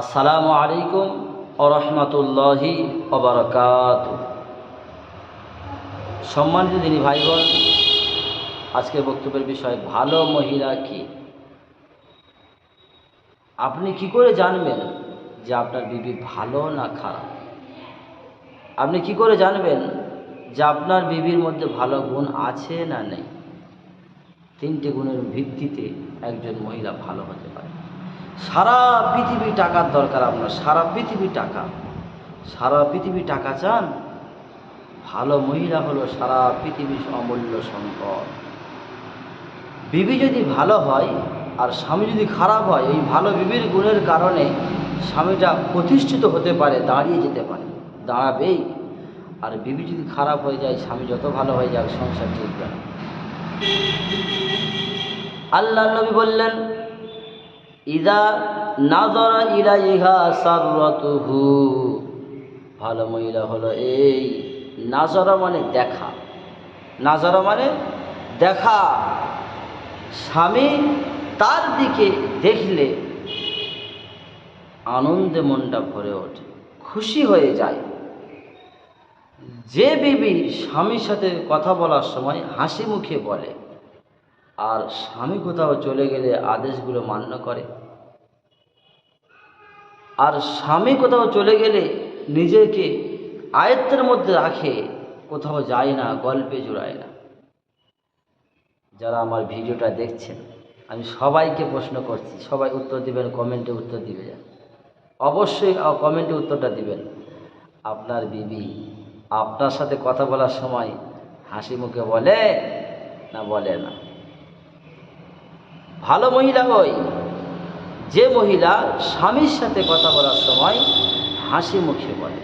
আসসালামু আলাইকুম আরহামতুল্লাহি অবরকাত সম্মানিত দিনী ভাই বোন আজকের বক্তব্যের বিষয়, ভালো মহিলা কি? আপনি কি করে জানবেন যে আপনার বিবি ভালো না খারাপ? আপনি কি করে জানবেন যে আপনার বিবির মধ্যে ভালো গুণ আছে না নেই? তিনটে গুণের ভিত্তিতে একজন মহিলা ভালো হতে পারে। সারা পৃথিবী টাকার দরকার আপনার, সারা পৃথিবী টাকা। সারা পৃথিবী টাকা চান, ভালো মহিলা হলো সারা পৃথিবীর অমূল্য সম্পদ। বিবি যদি ভালো হয়, আর স্বামী যদি খারাপ হয়, এই ভালো বিবির গুণের কারণে স্বামীটা প্রতিষ্ঠিত হতে পারে, দাঁড়িয়ে যেতে পারে, দাঁড়াবেই। আর বিবি যদি খারাপ হয়ে যায়, স্বামী যত ভালো হয়ে যাক, সংসার ঠিক আল্লাহ নবী বললেন ইদা নাদরা ইলা ইহা সাররাতুহু। ভালো মহিলা হলো এই নাজরা মানে দেখা। নাজরা মানে দেখা। স্বামী তার দিকে দেখলে আনন্দে মনটা ভরে ওঠে, খুশি হয়ে যায়। যে বিবি স্বামীর সাথে কথা বলার সময় হাসি মুখে বলে আর স্বামী কোথাও চলে গেলে আদেশগুলো মান্য করে। আর স্বামী কোথাও চলে গেলে নিজেকে আয়ত্তের মধ্যে রাখে, কোথাও যায় না, গল্পে জোড়ায় না। যারা আমার ভিডিওটা দেখছেন, আমি সবাইকে প্রশ্ন করছি, সবাই উত্তর দিবেন, কমেন্টে উত্তর দিবে। অবশ্যই কমেন্টে উত্তরটা দিবেন। আপনার বিবি আপনার সাথে কথা বলার সময় হাসি মুখে বলে না বলে না। ভালো মহিলা ওই যে মহিলা স্বামীর সাথে কথা বলার সময় হাসি মুখে বলে।